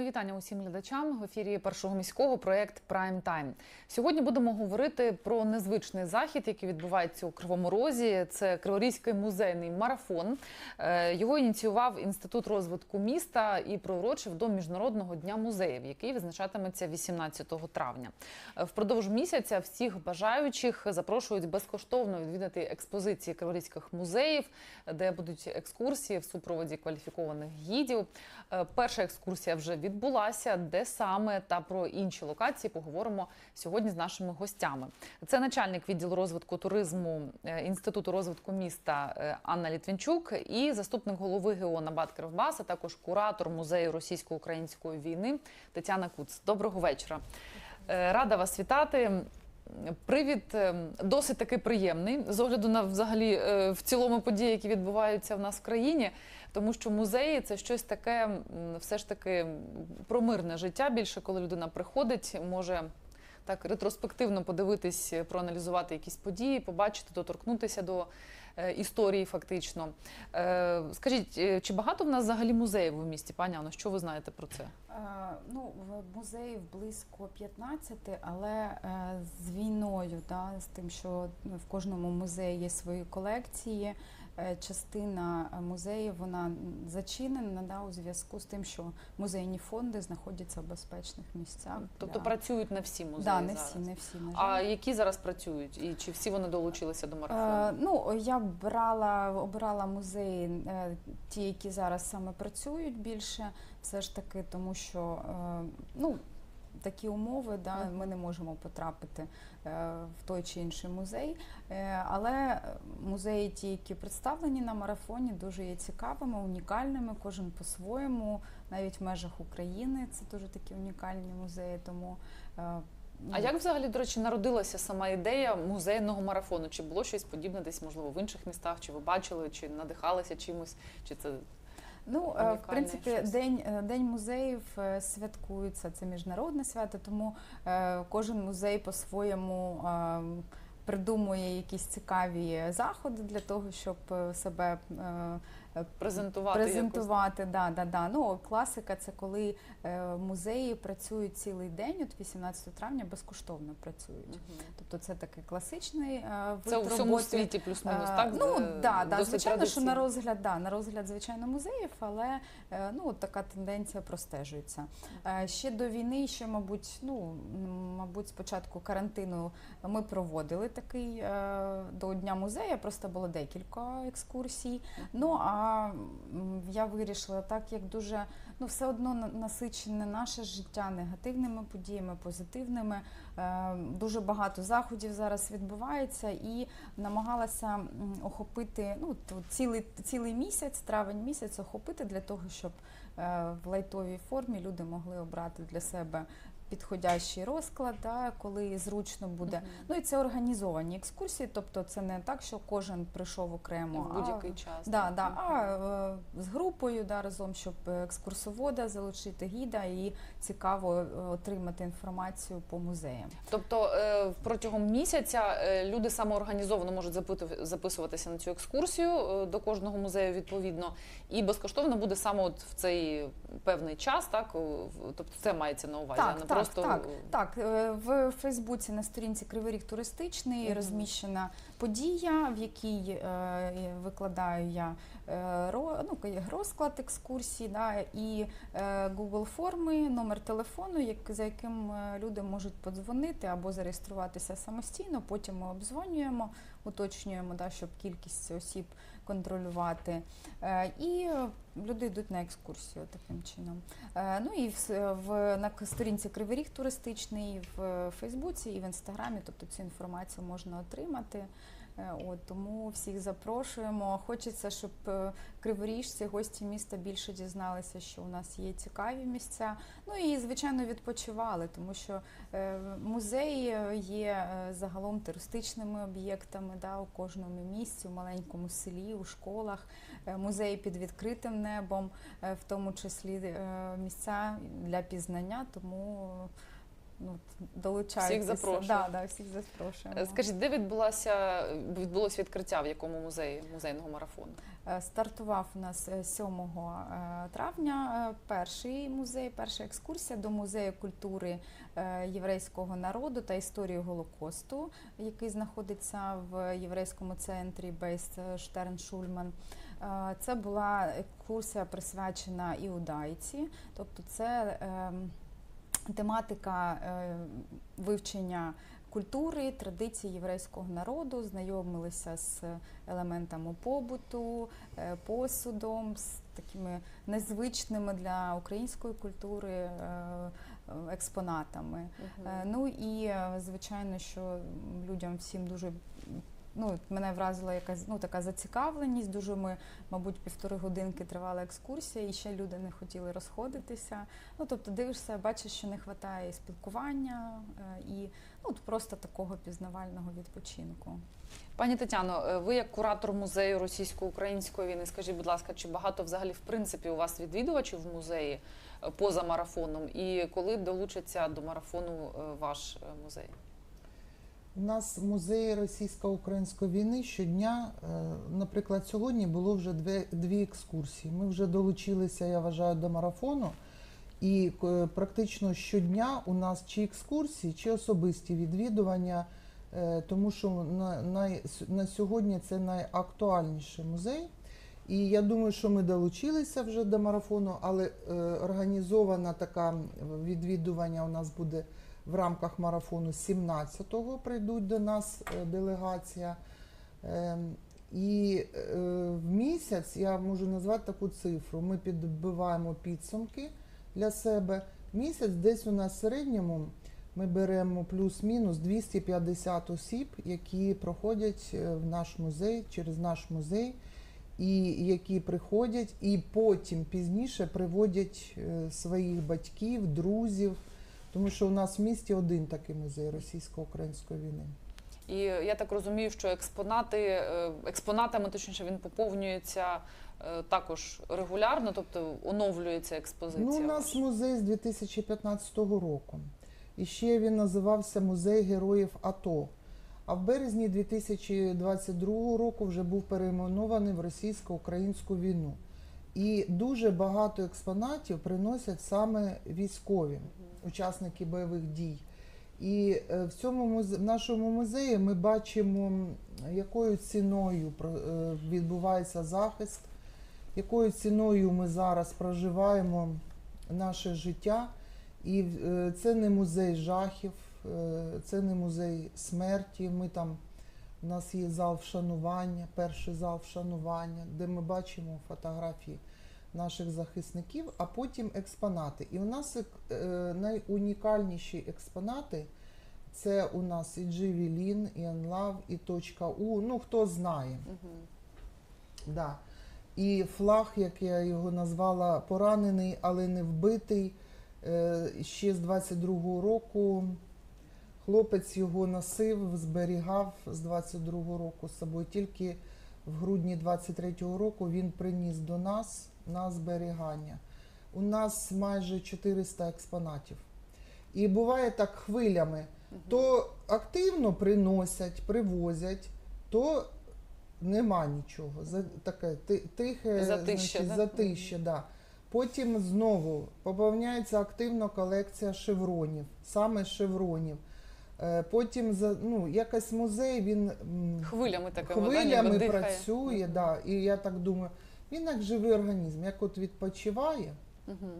Мої вітання усім глядачам в ефірі першого міського проект Прайм Тайм. Сьогодні будемо говорити про незвичний захід, який відбувається у Кривому Розі. Це Криворізький музейний марафон. Е, Його ініціював інститут розвитку міста і приурочив до міжнародного дня музеїв, який визначатиметься 18 травня. Е, Впродовж місяця всіх бажаючих запрошують безкоштовно відвідати експозиції криворізьких музеїв, де будуть екскурсії в супроводі кваліфікованих гідів. Е, Перша екскурсія вже відбулася, де саме та про інші локації поговоримо сьогодні з нашими гостями. Це начальник відділу розвитку туризму е, інституту розвитку міста е, Анна Літвінчук і заступник голови ГО Набат Кривбас, а також куратор музею російсько-української війни Тетяна Куц. Доброго вечора. Е, Рада вас вітати. Привід е, досить таки приємний з огляду на взагалі е, в цілому події, які відбуваються в нас в країні, тому що музеї це щось таке, все ж таки про мирне життя. Більше коли людина приходить, може так ретроспективно подивитись, проаналізувати якісь події, побачити, доторкнутися до е, історії, фактично. Е, Скажіть, е, чи багато в нас взагалі музеїв у місті? Пані Анно, що ви знаєте про це? Е, Ну, музеїв близько 15, але е, з війною, да, з тим, що в кожному музеї є свої колекції, е, частина музеїв вона зачинена да, у зв'язку з тим, що музейні фонди знаходяться в безпечних місцях. Тобто для- працюють не всі музеї да, не зараз? всі, не всі, на жаль. А які зараз працюють? І чи всі вони долучилися до Е, марафону? ну, я брала, обирала музеї, е, ті, які зараз саме працюють більше, все ж таки, тому що е, ну, такі умови, да, ми не можемо потрапити е, в той чи інший музей. Е, але музеї, ті, які представлені на марафоні, дуже є цікавими, унікальними, кожен по-своєму, навіть в межах України це дуже такі унікальні музеї. Тому е, А як взагалі, до речі, народилася сама ідея музейного марафону? Чи було щось подібне десь, можливо, в інших містах? Чи ви бачили, чи надихалися чимось? Чи це Ну, е, в принципі, щось. день, е, день музеїв е, святкується. Це міжнародне свято, тому кожен музей по-своєму придумує якісь цікаві заходи для того, щоб е, себе е, презентувати? презентувати. Да, да, да. Ну, класика це коли е, музеї працюють цілий день, от 18 травня безкоштовно працюють. Мгм. Тобто це такий класичний вид Це у всьому роботи. світі плюс-мінус, так? Ну да, да, звичайно, що на розгляд, да, на розгляд, звичайно, музеїв, але ну от така тенденція простежується. Ще до війни, ще, мабуть, ну мабуть, з початку карантину ми проводили такий е, до Дня музею, просто було декілька екскурсій. Ну а я вирішила, так як дуже ну все одно насичене наше життя негативними подіями, позитивними. Е, Дуже багато заходів зараз відбувається і намагалася охопити ну цілий цілий місяць, травень місяць охопити для того, щоб е, в лайтовій формі люди могли обрати для себе. Підходящий розклад, да, коли зручно буде. Мгм. Ну і це організовані екскурсії, тобто це не так, що кожен прийшов окремо, в будь-який час. Да, да, а е, з групою да, разом, щоб екскурсовода залучити гіда і цікаво е, отримати інформацію по музеям. Тобто е, протягом місяця люди самоорганізовано можуть записуватися на цю екскурсію до кожного музею відповідно, і безкоштовно буде саме от в цей певний час, так? Тобто це мається на увазі, так, просто так, так. е, В Фейсбуці на сторінці Кривий Ріг туристичний Мгм. розміщена подія, в якій е, викладаю я е, ну, розклад екскурсій, да, і Google форми, номер телефону, як, за яким люди можуть подзвонити або зареєструватися самостійно. Потім ми обдзвонюємо, уточнюємо, да, щоб кількість осіб контролювати. Е, І люди йдуть на екскурсію таким чином. Е, Ну і в на сторінці Кривий Ріг туристичний в Фейсбуці і в інстаграмі, тобто цю інформацію можна отримати. Е, От тому всіх запрошуємо. Хочеться, щоб е, криворіжці, гості міста більше дізналися, що у нас є цікаві місця. Ну і звичайно відпочивали, тому що е, музеї є загалом туристичними об'єктами да, у кожному місці, у маленькому селі, у школах. Музеї під відкритим небом, в тому числі місця для пізнання. Тому ну, долучайтеся. запрошуємо. Да, да, всіх запрошуємо. Е, Скажіть, де відбулася відбулось відкриття в якому музеї музейного марафону? Е, Стартував у нас е, 7 е, травня перший музей, перша екскурсія до музею культури єврейського народу та історії Голокосту, який знаходиться в єврейському центрі Бейс Штерн Шульман. Це була екскурсія присвячена іудайці, тобто це ем, тематика е, вивчення культури, традицій єврейського народу, знайомилися з елементами побуту, е, посудом, з такими незвичними для української культури е, експонатами. Е, Ну і звичайно, що людям всім дуже. Ну, мене вразила якась ну така зацікавленість. Дуже ми, мабуть, півтори годинки тривала екскурсія, і ще люди не хотіли розходитися. Ну тобто, дивишся, бачиш, що не вистачає спілкування е, і ну просто такого пізнавального відпочинку. Пані Тетяно, е, ви як куратор музею російсько-української війни, скажіть, будь ласка, чи багато взагалі в принципі у вас відвідувачів в музеї е, поза марафоном? І коли долучиться до марафону ваш музей? У нас музеї російсько-української війни щодня, е, наприклад, сьогодні було вже дві, дві екскурсії. Ми вже долучилися, я вважаю, до марафону. І е, практично щодня у нас чи екскурсії, чи особисті відвідування, е, тому що на, най- на сьогодні це найактуальніший музей. І я думаю, що ми долучилися вже до марафону, але організована така відвідування у нас буде в рамках марафону 17-го прийдуть до нас е, делегація. Ем, І е, в місяць я можу назвати таку цифру. Ми підбиваємо підсумки для себе. Місяць десь у нас в середньому ми беремо плюс-мінус 250 осіб, які проходять е, в наш музей через наш музей, і які приходять, і потім пізніше приводять своїх батьків, друзів. Тому що у нас в місті один такий музей російсько-української війни. І я так розумію, що експонати е, експонатами, точніше, він поповнюється е, також регулярно, тобто оновлюється експозиція. Ну, у нас музей з 2015 року. І ще він називався Музей Героїв АТО. А в березні 2022 року вже був перейменований в російсько-українську війну. І дуже багато експонатів приносять саме військові, учасники бойових дій. І е, в цьому музе... в нашому музеї ми бачимо, якою ціною е, відбувається захист, якою ціною ми зараз проживаємо наше життя. І е, це не музей жахів, це не музей смерті. Ми там у нас є зал вшанування, перший зал вшанування, де ми бачимо фотографії наших захисників, а потім експонати. І у нас е, найунікальніші експонати це у нас і Дживілін, і Енлав, і точка У. Ну хто знає. Мгм. Да. І флаг, як я його назвала, поранений, але не вбитий. Е, Ще з 22-го року хлопець його носив, зберігав з 22-го року з собою. Тільки в грудні 23-го року він приніс до нас на зберігання. У нас майже 400 експонатів. І буває так хвилями. То активно приносять, привозять, то нема нічого. За, таке тихе Затище, значить, да? затище да. Потім знову поповняється активно колекція шевронів, саме шевронів. Е, Потім за- ну, якось музей він Хвилями такими хвилями дихає. працює. Да, і я так думаю, він як живий організм, як от відпочиває, Мгм.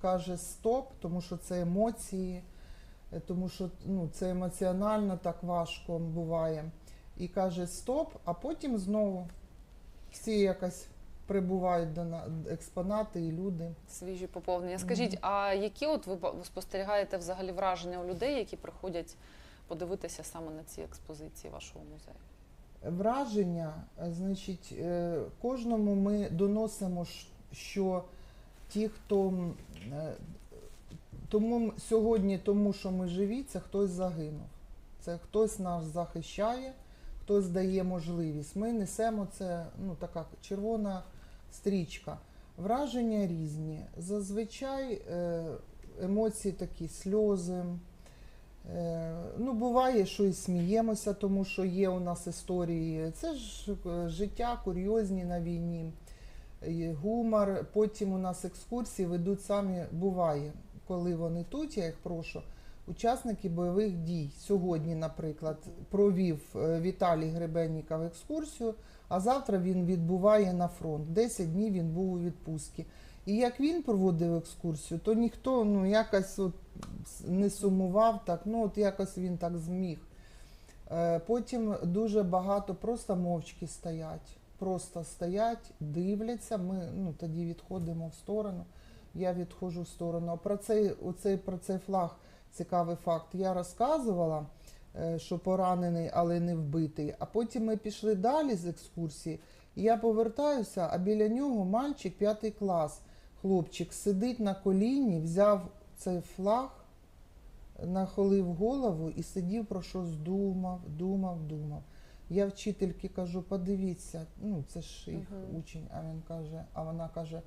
каже стоп, тому що це емоції, е, тому що ну, це емоціонально так важко буває. І каже стоп, а потім знову всі якось прибувають до на- експонати і люди. Свіжі поповнення. Скажіть, а які от ви спостерігаєте взагалі враження у людей, які приходять подивитися саме на ці експозиції вашого музею? Враження, значить, е, кожному ми доносимо, що ті, хто е, тому сьогодні, тому що ми живі, це хтось загинув. Це хтось нас захищає, хтось дає можливість. Ми несемо це, ну така червона стрічка. Враження різні. Зазвичай е, емоції такі сльози, Е, Ну, буває, що і сміємося, тому що є у нас історії. Це ж е, життя, курйозні на війні, гумор. Потім у нас екскурсії ведуть самі, буває, коли вони тут, я їх прошу. Учасники бойових дій сьогодні, наприклад, провів Віталій Гребенніков екскурсію, а завтра він відбуває на фронт. 10 днів він був у відпустці. І як він проводив екскурсію, то ніхто ну, якось от не сумував так, ну от якось він так зміг. Е, Потім дуже багато просто мовчки стоять. Просто стоять, дивляться. Ми ну, тоді відходимо в сторону. Я відходжу в сторону. Про цей, оцей, про цей флаг цікавий факт. Я розказувала, що поранений, але не вбитий. А потім ми пішли далі з екскурсії. І я повертаюся, а біля нього мальчик п'ятий клас. Хлопчик сидить на коліні, взяв цей флаг, нахилив голову і сидів про щось думав, думав, думав. Я вчительки кажу, подивіться, ну це ж їх Мгм. учень, а він каже, а вона каже,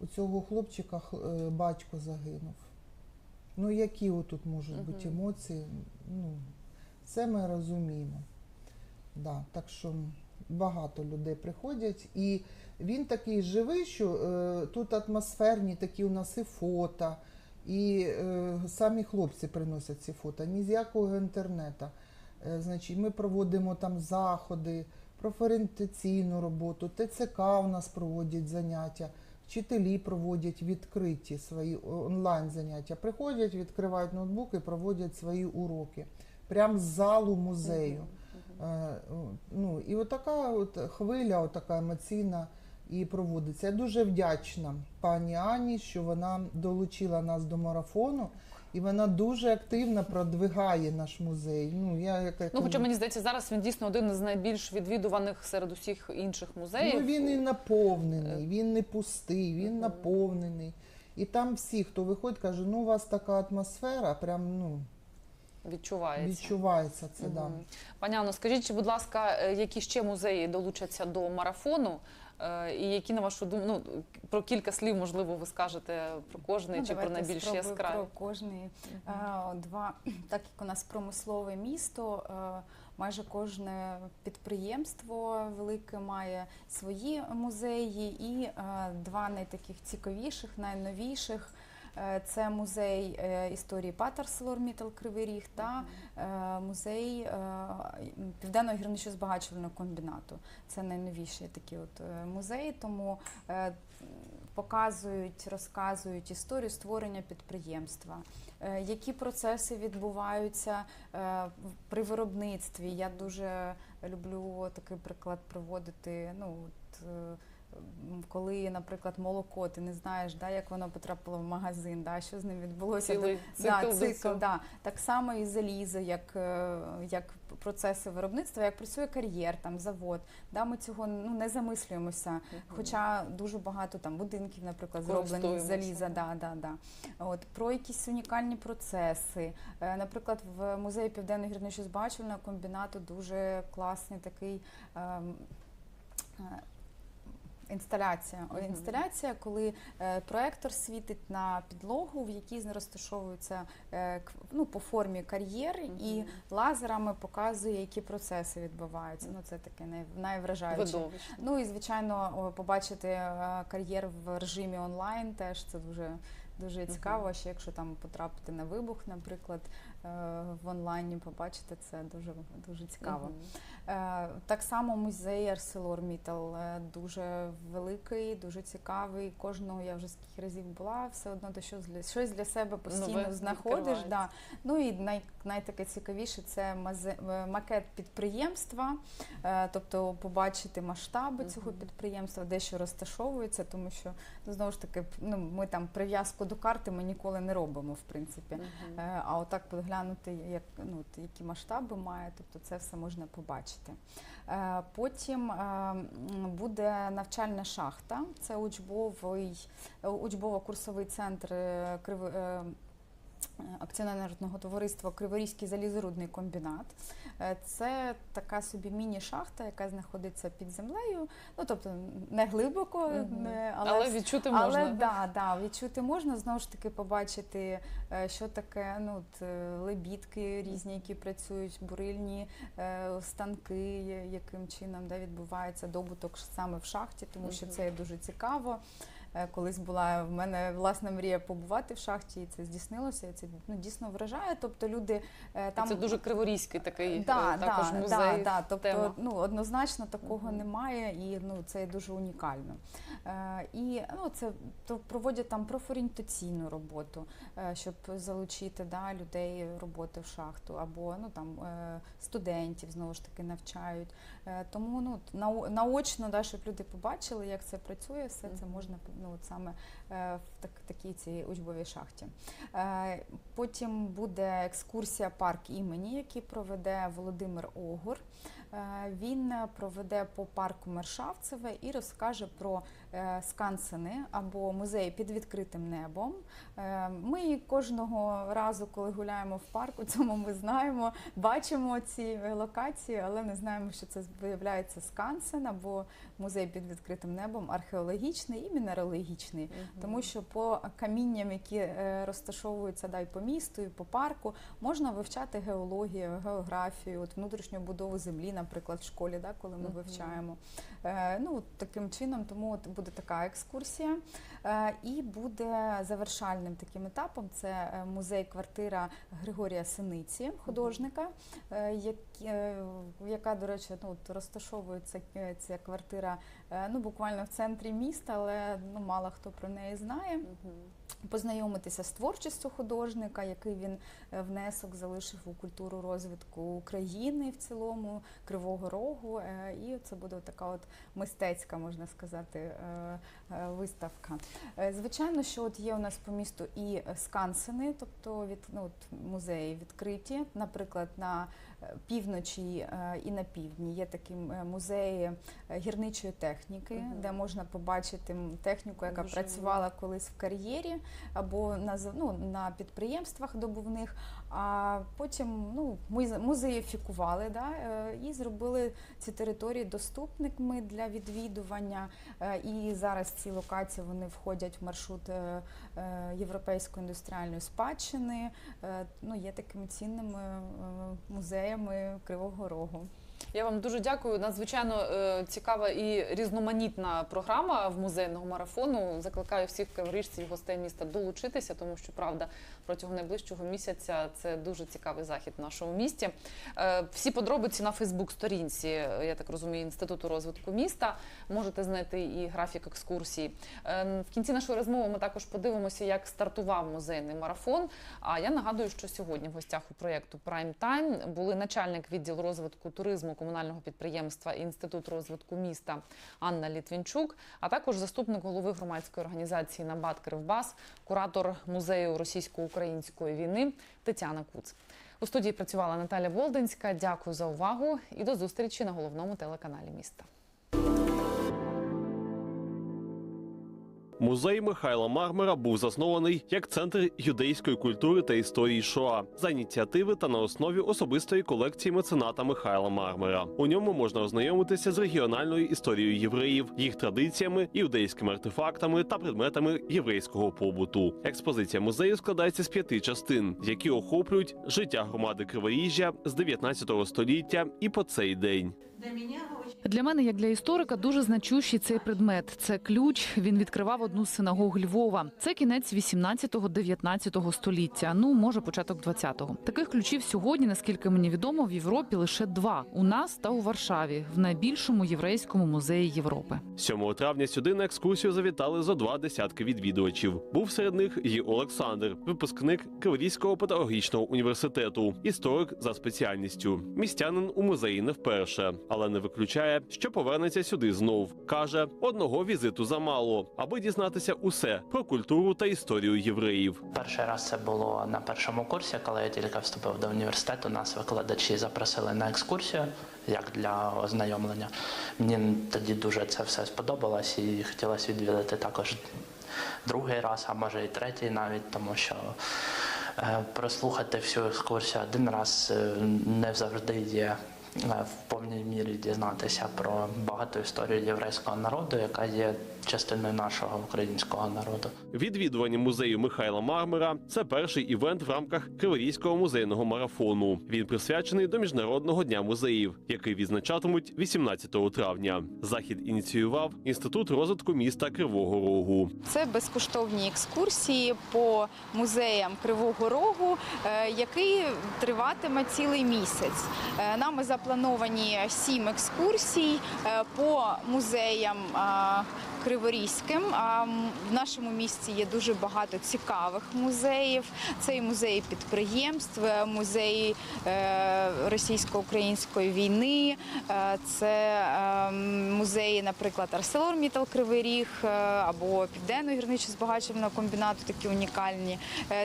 у цього хлопчика е, батько загинув. Ну, які отут можуть бути емоції? Ну, це ми розуміємо. Да, так що багато людей приходять, і він такий живий, що е, тут атмосферні такі у нас і фото, і е, самі хлопці приносять ці фото, ні з якого інтернету. Е, значить, ми проводимо там заходи, профорієнтаційну роботу, ТЦК у нас проводять заняття, вчителі проводять відкриті свої онлайн заняття. Приходять, відкривають ноутбуки, проводять свої уроки. Прямо з залу музею. Е, Ну, і отака от хвиля, отака емоційна і проводиться. Я дуже вдячна пані Ані, що вона долучила нас до марафону, і вона дуже активно продвигає наш музей. Ну, я, яка, Ну, хоча мені здається, зараз він дійсно один із найбільш відвідуваних серед усіх інших музеїв. ну, він і наповнений, він не пустий, він наповнений. І там всі, хто виходить, каже, ну у вас така атмосфера, прям ну, Відчувається. відчувається це. Да. Пані Анно, скажіть, будь ласка, е, які ще музеї долучаться до марафону? Е, І які на вашу думку, ну про кілька слів, можливо, ви скажете про кожний Ну, чи про найбільш яскраві? Про кожний. Е, Два, так як у нас промислове місто, е, майже кожне підприємство велике має свої музеї, і два найтаких цікавіших, найновіших. Е, Це музей е, історії Патерслор Мітал Кривий Ріг та е, музей Південного гірничо-збагачувального комбінату. Це найновіші такі от музеї, тому показують, розказують історію створення підприємства, які процеси відбуваються при виробництві. Я дуже люблю такий приклад проводити. Ну, от, коли, наприклад, молоко, ти не знаєш, да, як воно потрапило в магазин, да, що з ним відбулося. Цілий цикл, Да, цикл, да. Так само і залізо, як, е, як процеси виробництва, як працює кар'єр, там завод. Да, ми цього ну, не замислюємося. Мгм. Хоча дуже багато там будинків, наприклад, зроблені з заліза. Да, да, да. От про якісь унікальні процеси. Е, Наприклад, в музеї Південного гірничо-збагачувального комбінату дуже класний такий. ем, е, Інсталяція. Мгм. Інсталяція, коли е, проектор світить на підлогу, в якій розташовується е, ну, по формі кар'єр, і лазерами показує, які процеси відбуваються. Ну, це таке най- найвражаюче. Видовище. Ну і звичайно, побачити е, кар'єр в режимі онлайн теж це дуже. Дуже цікаво, ще якщо там потрапити на вибух, наприклад, е, в онлайні побачити це дуже дуже цікаво. Е, Так само музей ArcelorMittal е, дуже великий, дуже цікавий. Кожного я вже скільки разів була, все одно ти щось для щось для себе постійно знаходиш. Да. Ну і най, найтаке цікавіше це макет підприємства, тобто побачити масштаби цього підприємства, де що розташовується, тому що ну, знову ж таки ну, ми там прив'язку до карти ми ніколи не робимо, в принципі. Мгм. Е, А отак подглянути, як ну які масштаби має, тобто це все можна побачити. Е, Потім е, буде навчальна шахта. Це учбовий учбово-курсовий центр акціонерного товариства Криворізький залізорудний комбінат. Е, Це така собі міні-шахта, яка знаходиться під землею. Ну тобто не глибоко, Мгм. не- Але, відчути можна. але да, да, відчути можна знову ж таки побачити, е, що таке ну, от, е, лебідки різні, які працюють, бурильні станки, яким чином да, відбувається добуток саме в шахті, тому що це дуже цікаво. Е, Колись була в мене власна мрія побувати в шахті, і це здійснилося. І це ну, дійсно вражає. Тобто люди е, там Це дуже криворізький такий да, е, також да, музей. Да, да. Тобто, тема. ну однозначно такого Мгм. немає, і ну це дуже унікально. Е, і ну це то проводять там профорієнтаційну роботу, е, щоб залучити да, людей роботи в шахту, або ну там е, студентів знову ж таки навчають. Е, тому ну нау- наочно, да, щоб люди побачили, як це працює, все це Мгм. можна ну от саме е, в так, такій цій учбовій шахті. Е, Потім буде екскурсія парк імені, який проведе Володимир Огур. Е, Він проведе по парку Мершавцеве і розкаже про скансени або музеї під відкритим небом. Е, Ми кожного разу, коли гуляємо в парку, цьому ми знаємо, бачимо ці е, локації, але не знаємо, що це виявляється скансен або музей під відкритим небом, археологічний і мінералогічний. Мгм. Тому що по камінням, які е, розташовуються да, і по місту, і по парку, можна вивчати геологію, географію, от внутрішню будову землі, наприклад, в школі, да, коли ми Мгм. вивчаємо. Е, ну, таким чином, тому от буде така екскурсія. Е, і буде завершальним таким етапом це е, музей-квартира Григорія Синиці, художника, е, яка, до речі, ну, розташовується ця квартира ну, буквально в центрі міста, але ну, мало хто про неї знає. Познайомитися з творчістю художника, який він е, внесок залишив у культуру розвитку України в цілому, Кривого Рогу. е, І це буде така от мистецька, можна сказати, е, виставка. Звичайно, що от є у нас по місту і скансени, тобто від ну, от музеї відкриті. Наприклад, на півночі е, і на півдні є такі е, музеї е, гірничої техніки, угу. де можна побачити техніку, яка Дуже працювала колись в кар'єрі або на ну, на підприємствах добувних. А потім ну, музе- музеїфікували да, е, і зробили ці території доступними для відвідування. Е, І зараз ці локації вони входять в маршрут е, європейської індустріальної спадщини. Ну, є такими цінними музеями Кривого Рогу. Я вам дуже дякую. Надзвичайно е, цікава і різноманітна програма в музейного марафону. Закликаю всіх криворіжців і гостей міста долучитися, тому що правда протягом найближчого місяця це дуже цікавий захід в нашому місті. Е, всі подробиці на Фейсбук-сторінці, е, я так розумію, інституту розвитку міста. Можете знайти і графік екскурсій. Е, в кінці нашої розмови ми також подивимося, як стартував музейний марафон. А я нагадую, що сьогодні в гостях у проєкту Prime Time були начальник відділу розвитку туризму комунального підприємства Інститут розвитку міста Анна Літвінчук, а також заступник голови громадської організації Набат Кривбас, куратор музею російсько-української війни Тетяна Куц. У студії працювала Наталя Болдинська. Дякую за увагу і до зустрічі на головному телеканалі міста. Музей Михайла Мармера був заснований як центр юдейської культури та історії Шоа за ініціативи та на основі особистої колекції мецената Михайла Мармера. У ньому можна ознайомитися з регіональною історією євреїв, їх традиціями, іудейськими артефактами та предметами єврейського побуту. Експозиція музею складається з п'яти частин, які охоплюють життя громади Криворіжжя з 19 століття і по цей день. Для мене, як для історика, дуже значущий цей предмет. Це ключ. Він відкривав одну з синагог Львова. Це кінець 18-19 століття. Ну може початок 20-го. Таких ключів сьогодні, наскільки мені відомо, в Європі лише два: у нас та у Варшаві, в найбільшому єврейському музеї Європи. 7 травня сюди на екскурсію завітали зо два десятки відвідувачів. Був серед них і Олександр, випускник Криворізького педагогічного університету, історик за спеціальністю. Містянин у музеї не вперше, але не виключає, що повернеться сюди знов. каже, одного візиту замало, аби дізнатися усе про культуру та історію євреїв. Перший раз це було на першому курсі, коли я тільки вступив до університету. Нас викладачі запросили на екскурсію, як для ознайомлення. Мені тоді дуже це все сподобалось і хотілося відвідати також другий раз, а може і третій навіть, тому що Е, Прослухати всю екскурсію один раз е, не завжди є в повній мірі дізнатися про багату історію єврейського народу, яка є частиною нашого українського народу. Відвідування музею Михайла Мармера це перший івент в рамках Криворізького музейного марафону. Він присвячений до міжнародного дня музеїв, який відзначатимуть 18 травня. Захід ініціював інститут розвитку міста Кривого Рогу. Це безкоштовні екскурсії по музеям Кривого Рогу, е, який триватиме цілий місяць. Е, Нами заплановані сім екскурсій е, по музеям. е, Криворізьким в нашому місті є дуже багато цікавих музеїв. Це і музеї підприємств, е, музеї е, російсько-української війни, е, це музеї, наприклад, ArcelorMittal Кривий Ріг або Південного гірничо-збагачувального комбінату, такі унікальні.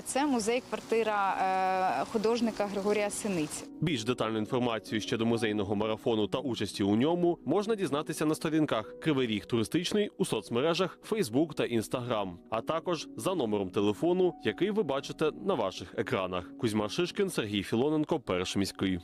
Це музей квартира художника Григорія Синиці. Більш детальну інформацію щодо музейного марафону та участі у ньому можна дізнатися на сторінках Кривий Ріг туристичний у соцмережах Facebook та Instagram, а також за номером телефону, який ви бачите на ваших екранах. Кузьма Шишкін, Сергій Філоненко, перший міський.